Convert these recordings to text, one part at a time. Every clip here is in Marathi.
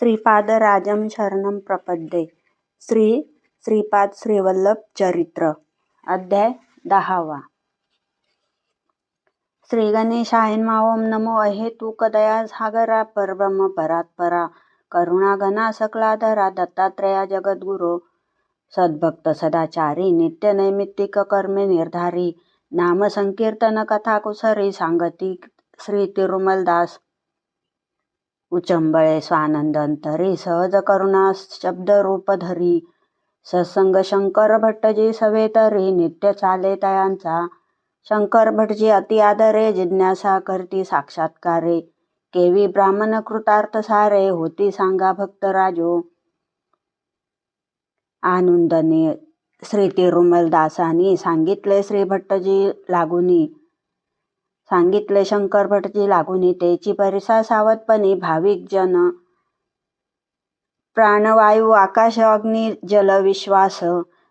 श्रीपादराजं शरणं प्रपद्ये। श्री श्रीपाद श्रीवल्लभ चरित्र अध्याय दहावा। श्री गणेशायन्मा ओम नमो अहेतुक कदया सागरा परब्रह्म परात्परा करुणा घना सकलाधरा दत्तात्रया जगद्गुरो। सद्भक्त सदाचारी नित्य नैमित्तिक कर्मे निर्धारी नाम संकीर्तन कथा कुसरी सांगती श्री तिरुमलदास। उचंबळे स्वानंद अंतरी सहज करुणा शब्द रूप धरी. सत्संग शंकर भट्टजी सवेतरी नित्य चाले तयांचा. शंकर भटजी अति आदरे जिज्ञासा करती साक्षात्कारे. केवी ब्राह्मण कृतार्थ सारे होती सांगा भक्त राजो. आनंदने श्री तिरुमलदासानी सांगितले श्री भट्टजी लागुनी. सांगितले शंकर भटजी तेची परिसा सावधपणी भाविक जन प्राणवायू आकाश अग्नी जल विश्वास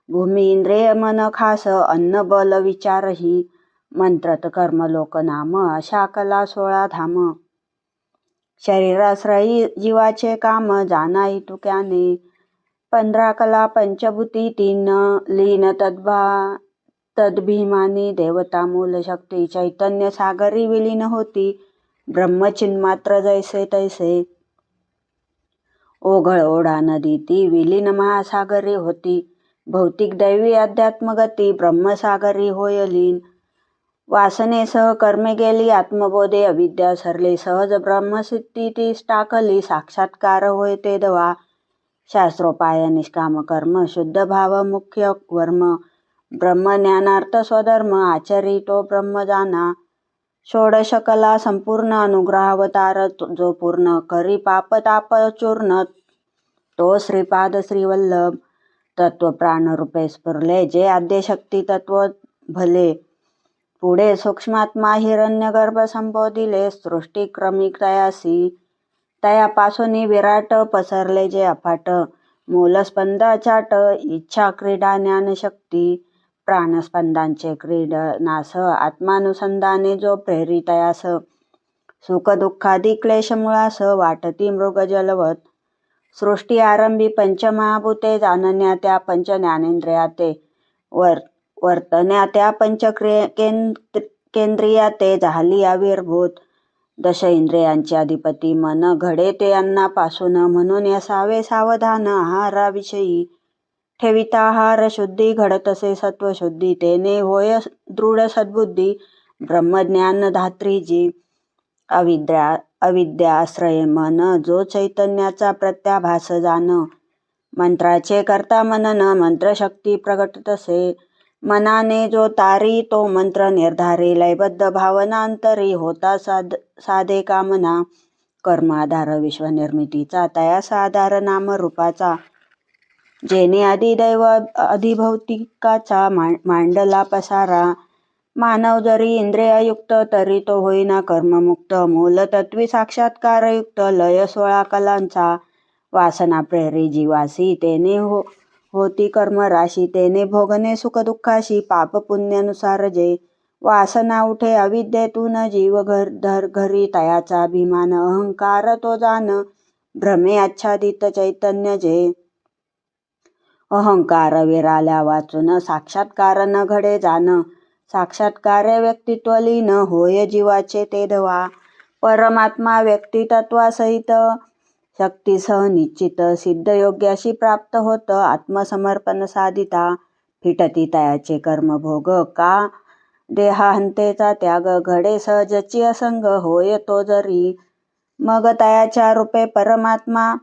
भूमी इंद्रिय मन खास अन्न बल विचारही मंत्रत कर्म लोक नाम अशा कला सोळा धाम. शरीराश्रयी जीवाचे काम जानाई तुक्याने पंधरा कला पंचभूती तीन लीन तद्भा तद्भीमानी देवता मूल शक्ती चैतन्य सागरी विलीन होती. ब्रह्मचिन्मात्र जैसे तैसे. ओघळ ओढा नदी ती विलीन महासागरी होती. भौतिक दैवी अध्यात्मगती ब्रह्मसागरी होय लीन. वासनेसह कर्मे गेली आत्मबोधे अविद्या सरली सहज ब्रह्मसिद्धी ती टाकली साक्षात्कार होय ते दवा. शास्त्रोपाय निष्काम कर्म शुद्ध भाव मुख्य वर्म. ब्रह्मज्ञानार्थ स्वधर्म आचरी तो ब्रह्म जाना षोडश कला संपूर्ण अनुग्रहावतार जो पूर्ण करी पाप ताप चूर्ण तो श्रीपाद श्रीवल्लभ. तत्व प्राण रूपे स्फुरले जे आद्यशक्ती तत्व भले. पुढे सूक्ष्मात्मा हिरण्यगर्भ संबोधिले सृष्टी क्रमिक तयासी. तयापासून विराट पसरले जे अफाट. मूलस्पंद चाट इच्छा क्रीडा ज्ञानशक्ती. प्राणस्पंदांचे क्रीडनास आत्मानुसंधाने जो प्रेरितयास सुख दुःखादी क्लेशमुळास वाटती मृग जलवत. सृष्टी आरंभी पंचमहाभूते जाणण्या त्या पंच ज्ञानेंद्रिया ते वर वर्तन्या त्या पंचक्रिय केंद्रिया ते झाली आविर्भूत. दश इंद्रियांचे अधिपती मन घडे ते अन्नापासून म्हणून असावे सावधान आहाराविषयी. ठेविताहार शुद्धी घडतसे सत्वशुद्धी तेने होय दृढ सद्बुद्धी ब्रह्मज्ञान धात्रीजी अविद्या अविद्याश्रय मन जो चैतन्याचा प्रत्याभास जाण मंत्राचे करता मनन मंत्रशक्ती प्रगट तसे मनाने जो तारी तो मंत्र निर्धारी लयबद्ध भावनांतरी होता साध साधे कामना. कर्माधार विश्वनिर्मितीचा तया आधार नाम जेने आदिदैव अधिभौतिकाचा मांडला पसारा. मानव जरी इंद्रियायुक्त तरी तो होईना कर्ममुक्त. मूलतत्वी साक्षात्कारयुक्त लय सोळा कलांचा वासना प्रेरी जीवासी. तेने हो होती कर्मराशी तेने भोगणे सुख दुःखाशी पाप पुण्यानुसार जे वासना उठे अविद्येतून जीव घर धर घरी तयाचा अभिमान. अहंकार तो जाण भ्रमे आच्छादित चैतन्य जे अहंकार विराल्या वाचून साक्षात्कार न घडे जाण. साक्षात्कार व्यक्तित्व लीन होय जीवाचे ते धवा. परमात्मा व्यक्तितत्वासहित. शक्तीसह निश्चित सिद्ध योग्याशी प्राप्त होत. आत्मसमर्पण साधिता. फिटती तयाचे कर्मभोग का? देहांतेचा त्याग घडे सहजची असंग. होय तो जरी. मग तयाच्या रूपे परमात्मा.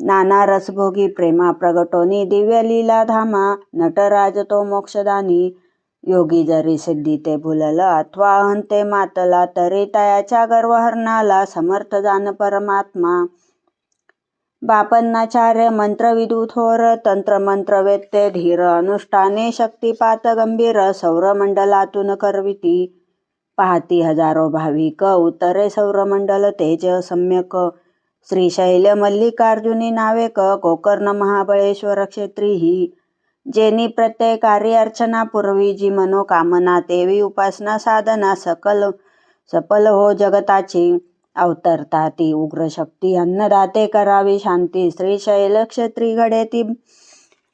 नाना रसभोगी प्रेमा प्रगटोनी दिव्य लीला धामा नटराज तो मोक्षदानी. योगी जरी सिद्धी ते भुलल अथवा अहंते मातला तरी तयाच्या गर्वहरणाला समर्थ जाण परमात्मा. बापन्नाचार्य मंत्रविदू थोर तंत्रमंत्र वेत्ते धीर अनुष्ठाने शक्तिपात गंभीर सौरमंडलातून करविती. पाहती हजारो भाविक उतरे सौरमंडल तेज सम्यक. श्रीशैल मल्लिकार्जुनी नावेक गोकर्ण महाबळेश्वर क्षेत्री ही जेनी प्रत्यय कार्य पूर्वी जी मनोकामना तेवी उपासना साधना सकल सफल हो जगताची अवतरता ती उग्र शक्ती अन्नदाते करावी शांती श्रीशैल क्षेत्री घडे ती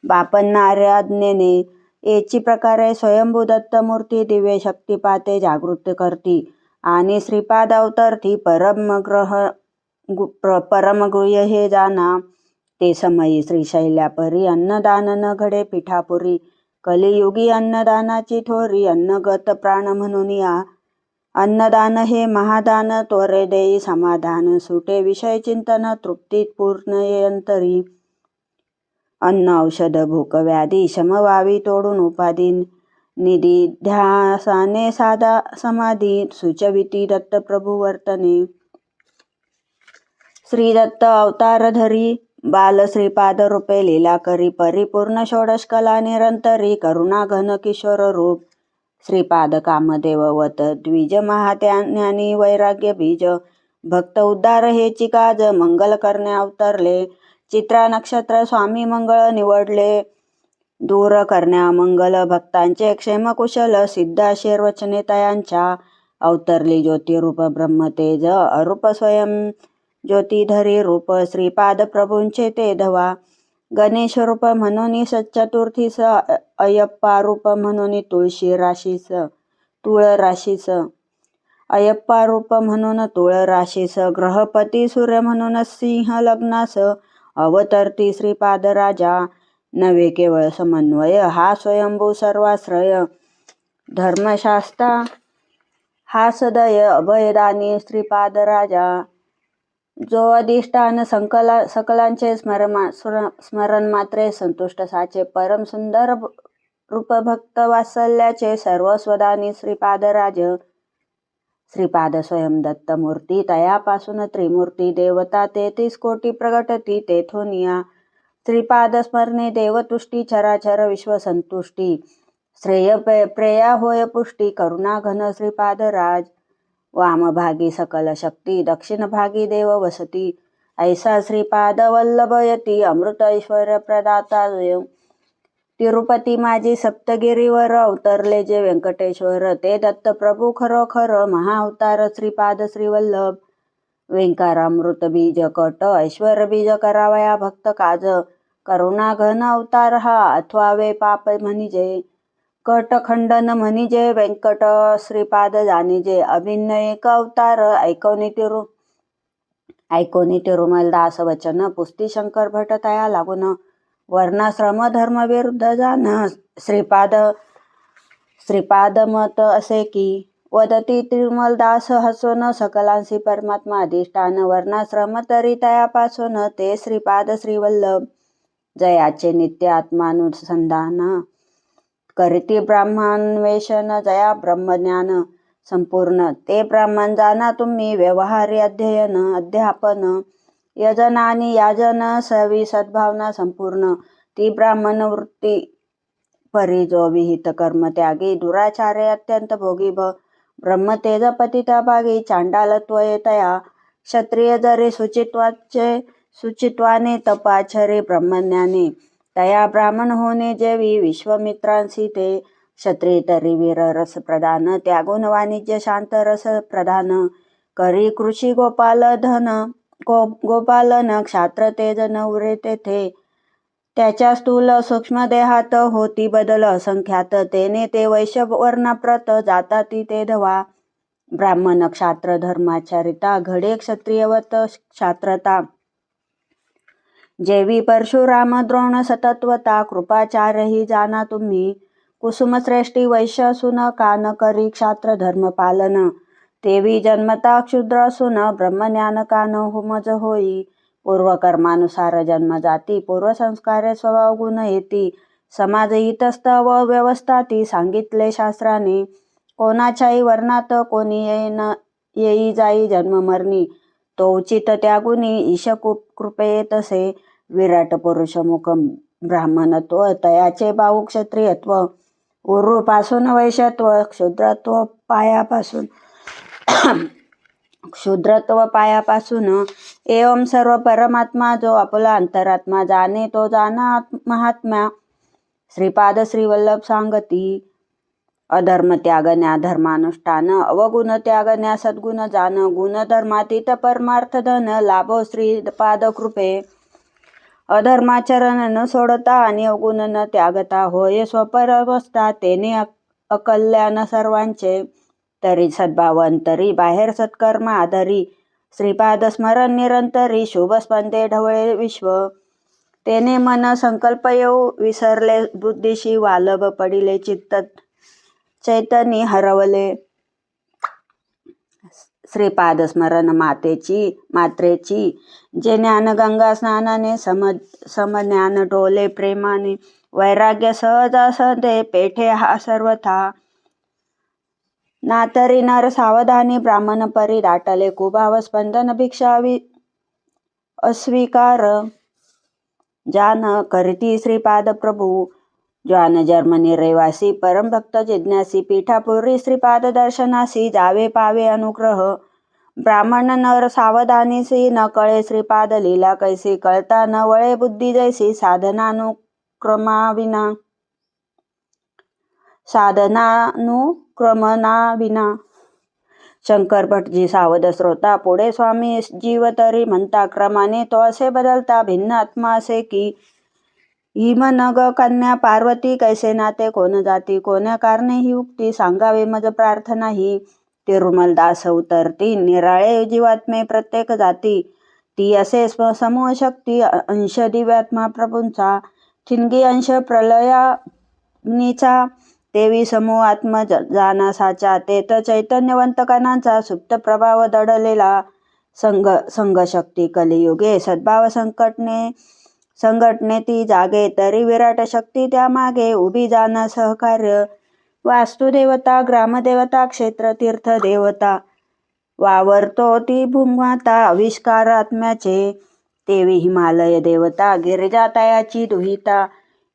बापन्नार्याज्ञेने याची प्रकारे स्वयंभू दत्त मूर्ती दिव्य शक्तिपाते जागृत करती आणि श्रीपाद अवतरती परमग्रह गु- प्र- परमगुह्य हे जाना. ते समयी श्रीशैल्यापरी अन्नदान न घडे पिठापुरी. कलियुगी अन्नदानाची थोरी अन्नगत प्राण म्हणून या. अन्नदान हे महादान त्वरे देई समाधान सुटे विषय चिंतन तृप्तीत पूर्ण यंतरी. अन्न औषध भूक व्याधी शमवावी तोडून उपाधी निधी ध्यासाने साधा समाधी सुचविती दत्त प्रभू वर्तने. श्रीदत्त अवतारधरी अवतार धरी बाल श्रीपाद रूपे लीला करी परिपूर्ण षोडश कला निरंतरी करुणा घन किशोर रूप श्रीपाद कामदेववत द्विज महात्याज्ञानी वैराग्य बीज भक्त उद्धार हेची काज मंगल करणे अवतरले चित्रा नक्षत्र स्वामी मंगळ निवडले दूर करण्या मंगल भक्तांचे क्षेम कुशल सिद्धाशेर वचने तयांच्या अवतरली ज्योतिरूप ब्रह्मतेज अरूप स्वयं ज्योतिधरी रूप श्रीपाद प्रभूंचे ते धवा. गणेश रूप म्हणून चतुर्थीस अयप्पा रूप म्हणून तुळशी राशीस तुळ राशीस अयप्पा रूप म्हणून तुळ राशीस ग्रहपती सूर्य म्हणून सिंह लग्नास अवतरती श्रीपाद राजा नवे केवळ समन्वय हा स्वयंभू सर्वाश्रय. धर्मशास्ता हा सदय अभयदानी श्रीपाद राजा जो अधिष्ठान संकला सकलांचे स्मरमा स्मर- स्मरण मात्रे संतुष्ट साचे परम सुंदर भ- रूप भक्त वात्सल्याचे सर्वस्वदानी श्रीपाद राज. श्रीपाद स्वयं दत्त मूर्ती तयापासून त्रिमूर्ती देवता तेहतीस कोटी प्रगटती तेथोनिया श्रीपाद स्मरणे देवतुष्टी चराचर विश्वसंतुष्टी श्रेय प्रेया होय पुष्टी करुणा घन श्रीपाद राज. वामभागी सकल शक्ती दक्षिण भागी देव वसती ऐसा श्रीपाद वल्लभयती अमृत ऐश्वर प्रदाता तिरुपती माझी सप्तगिरीवर अवतरले जे व्यंकटेश्वर ते दत्त प्रभू खरोखर महाअवतार श्रीपाद श्रीवल्लभ. वेंकारामृत बीज कट ऐश्वर बीज करावया भक्त काज. करुणा घन अवतार हा अथवा वे पाप म्हणजे कट खंडन म्हणिजे व्यंकट श्रीपाद जाणिजे अभिन्न एक अवतार ऐकवनी तिरु. ऐकोनी तिरुमल दास वचन पुस्ती शंकर भट तया लागून वर्णाश्रम धर्म विरुद्ध जाण श्रीपाद श्रीपाद मत असे की वदती तिरुमल दास हसून सकलांशी परमात्मा अधिष्ठान वर्णाश्रम तरी तयापासून ते श्रीपाद श्रीवल्लभ जयाचे नित्य आत्मानुसंधान. करती ब्राह्मणवेशन जया ब्रह्मज्ञान संपूर्ण. ते ब्राह्मण जाना तुम्ही व्यवहारी अध्ययन अध्यापन यजन आणि याजन सवी सद्भावना संपूर्ण. ती ब्राह्मण वृत्ती परी जो विहित कर्म त्यागी दुराचारे अत्यंत भोगी भ. ब्रह्मतेज पतिता भागी चांडालत्व येतया. क्षत्रिय जरी सुचित्वाचे सुचित्वाने तपाचरे ब्रह्मज्ञाने. तया ब्राह्मण होणे जेवी विश्वमित्रांसी ते. क्षत्रिय तरी वीर रस प्रधान त्यागुण वाणिज्य शांत रस प्रधान करी कृषी गोपाल धन गो गोपालन क्षात्र तेज नवरे तेथे. त्याच्या स्थूल सूक्ष्म देहात होती बदल असंख्यात तेने ते वैश्य वर्णाप्रत जाता ती ते धवा. ब्राह्मण क्षात्र धर्माचरिता घडे क्षत्रियवत क्षात्रता. जेवी परशुराम द्रोण सतत्वता कृपाचारही जाना तुम्ही. कुसुमश्रेष्ठी वैश्य असून कान करी क्षात्र धर्म पालन. तेवी जन्मता क्षुद्र असून ब्रह्मज्ञान कान हुमज होई. पूर्वकर्मानुसार जन्म जाती पूर्वसंस्कारे स्वभाव गुण येती. समाज हितस्थ व व्यवस्था ती सांगितले शास्त्राने. कोणाच्याही वर्णात कोणी येईन येई जाई जन्म मरणी. तो उचित त्यागुनी ईश कृपे तसे विराट पुरुषमुखं ब्राह्मणत्व तयाचे बाहू क्षत्रियत्व उरूपासून वैश्यत्व क्षुद्रत्व पायापासून क्षुद्रत्व पायापासून एवम सर्व परमात्मा जो आपला अंतरात्मा जाणे तो जाना महात्मा श्रीपाद श्रीवल्लभ सांगती अधर्म त्यागण्या धर्मानुष्ठान अवगुण त्यागण्या सद्गुण जान गुणधर्मातीत परमार्थ धन लाभो श्रीपाद कृपे. अधर्माचरण न सोडता आणि अवगुण न त्यागता. होय स्वपर स्वपरवस्था तेने अक- सर्वांचे तरी सद्भाव अंतरी बाहेर सत्कर्म आधरी श्रीपाद स्मरण निरंतरी. शुभ स्पंदे ढवळे विश्व. तेने मन संकल्प येऊ विसरले. बुद्धीशी वालभ पडिले. चित्त चैतनी हरवले. श्रीपाद स्मरण मातेची मात्रेची जे ज्ञानगंगा स्नानाने सम समज्ञान डोले प्रेमाने वैराग्य सहज असते पेठे हा सर्वथा. नातरी नर सावधानी ब्राह्मण परी दाटले कुभाव स्पंदन भिक्षावि अस्वीकार. जान करती श्रीपाद प्रभू ज्वान जर्मनी रहिवासी परमभक्त जिज्ञासी पीठापुरी श्रीपाद दर्शनासी जावे पावे अनुग्रह ब्राह्मण नर सावधानीसी न कळे श्रीपाद लीला कैसी कळता न वळे बुद्धी जैसी साधनानुक्रमाविना साधनानुक्रमनाविना शंकर भटजी सावध श्रोता पुढे स्वामी जीव तरी म्हणता क्रमाने तो असे बदलता भिन्न आत्मा असे की हिमनग कन्या पार्वती कैसे नाते कोण जाती कोण्या कारणे ही उक्ती सांगावे मज प्रार्थना ही तिरुमल दास उतरती निराळे जीवात्मे प्रत्येक जाती. ती असे समूह शक्ती अंश दिव्यात्मा प्रभूंचा. ठिणगी अंश प्रलयानीचा देवी समूह आत्म ज- जानासाचा. तर चैतन्यवंत कणांचा सुप्त प्रभाव दडलेला. संघ संघशक्ती कलियुगे सद्भाव संकटने संघटने ती जागे तरी विराट शक्ती त्या मागे उभी जाणं सहकार्य. वास्तुदेवता ग्रामदेवता क्षेत्र तीर्थ देवता. वावरतो ती भूमाता आविष्कार आत्म्याचे. देवी हिमालय देवता गिरिजातयाची दुहिता.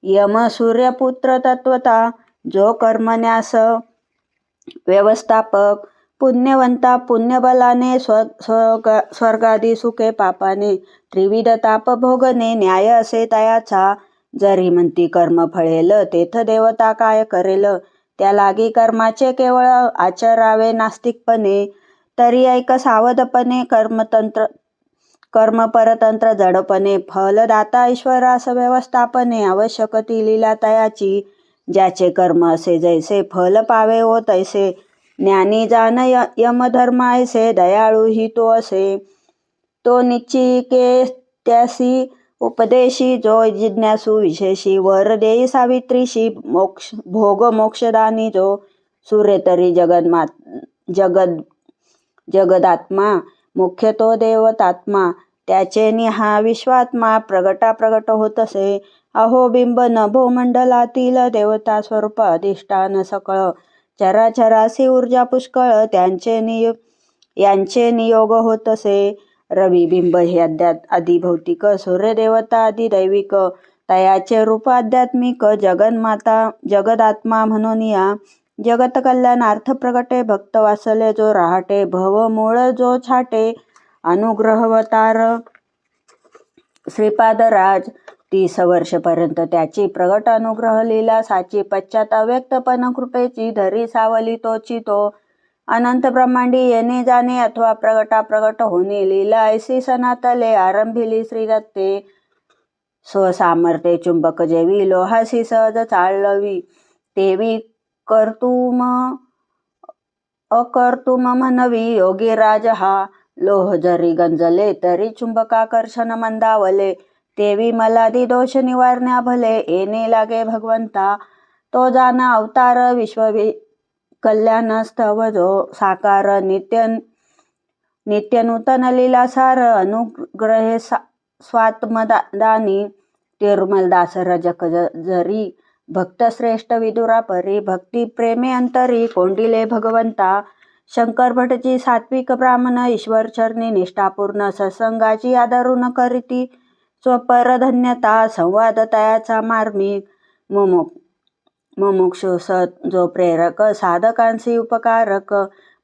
यम सूर्यपुत्र तत्वता जो कर्मन्यास व्यवस्थापक. पुण्यवंता पुण्यबलाने स्व स्वर्ग स्वर्गादी सुखे पापाने त्रिविध ताप भोगणे न्याय असे तयाचा जरी म्हणती कर्म फळेल तेथ देवता काय करेल? त्या लागी कर्माचे केवळ आचरावे नास्तिकपणे तरी ऐक सावधपणे कर्मतंत्र कर्म परतंत्र जडपणे फलदाता ईश्वरास व्यवस्थापने आवश्यक ती लीला तयाची ज्याचे कर्म असे जैसे फल पावे हो तैसे ज्ञानी जान य- यमधर्म ऐसे दयाळू ही तो असे. तो निश्चिके त्यासी उपदेशी जो जिज्ञासू विशेषी वर देई सावित्रीशी मोक्ष भोग मोक्षदानी जो सूर्य तरी जगन्मा जगद जगदात्मा मुख्य तो देवतात्मा. त्याचे निहा विश्वात्मा प्रगटा प्रगट होत असे. अहो बिंब नभो मंडलातील देवता स्वरूप अधिष्ठान सकळ चराचरासी ऊर्जा पुष्कळ त्यांचे निय यांचे नियोग होत असे. रविबिंब हे अध्यात आदिभौतिक सूर्यदेवता अधिदैविक तयाचे रूप आध्यात्मिक जगन्माता जगदात्मा म्हणून या. जगत कल्याणार्थ प्रगटे भक्त वासले जो राहटे भव मूळ जो छाटे. अनुग्रहवतार श्रीपादराज तीस वर्षपर्यंत त्याची प्रगट अनुग्रह लीला साची पश्चात अव्यक्तपण कृपेची धरी सावली तोची तो. अनंत ब्रह्मांडी येणे जाणे अथवा प्रगटा प्रगट होणे लीला ऐसी सनातले आरंभिली श्रीदत्ते. स्वसामर्थ्ये चुंबक जेवी लोहासी सहज चाळवी. तेवी कर्तुम अकर्तुम म्हणवी योगीराज हा. लोह जरी गंजले तरी चुंबकाकर्षण मंदावले. तेवी मला दोष निवारण्या भले येणे लागे भगवंता. तो जाना अवतार विश्व कल्याणस्तव जो साकार नित्य नित्य नूतन लीलासार अनुग्रहे सा स्वात्मदानी. तिरुमल दास रजक ज- जरी भक्त श्रेष्ठ विदुरा परी भक्ती प्रेमे अंतरी कोंडिले भगवंता. शंकर भटची सात्विक ब्राह्मण ईश्वर चरणी निष्ठापूर्ण सत्संगाची आदरून करीती. स्वपरधन्यता संवाद तयाचा मार्मिक मुमुक मुमुक्षु सत जो प्रेरक साधकांशी उपकारक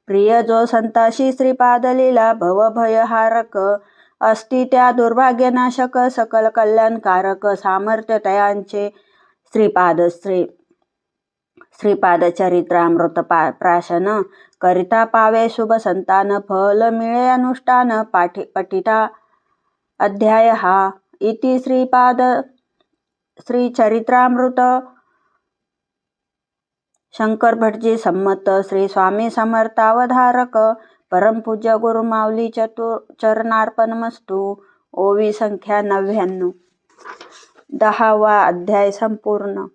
प्रिय जो संताशी श्रीपाद लीला भवभयहारक अस्ति त्या दुर्भाग्यनाशक सकल कल्याणकारक सामर्थ्य तयांचे श्रीपाद श्री श्रीपाद चरित्रामृत पा प्राशन करिता पावे शुभ संतान फल मिळे अनुष्ठान पाठी पठिता अध्याय हा इति श्रीपाद श्रीचरित्रामृत शंकर भटजी संमत श्री स्वामी समर्थावधारक परमपूज्य गुरुमाऊली चतुर चरणार्पणमस्तु ओवी संख्या नव्याण्णव. दहावा अध्याय संपूर्ण.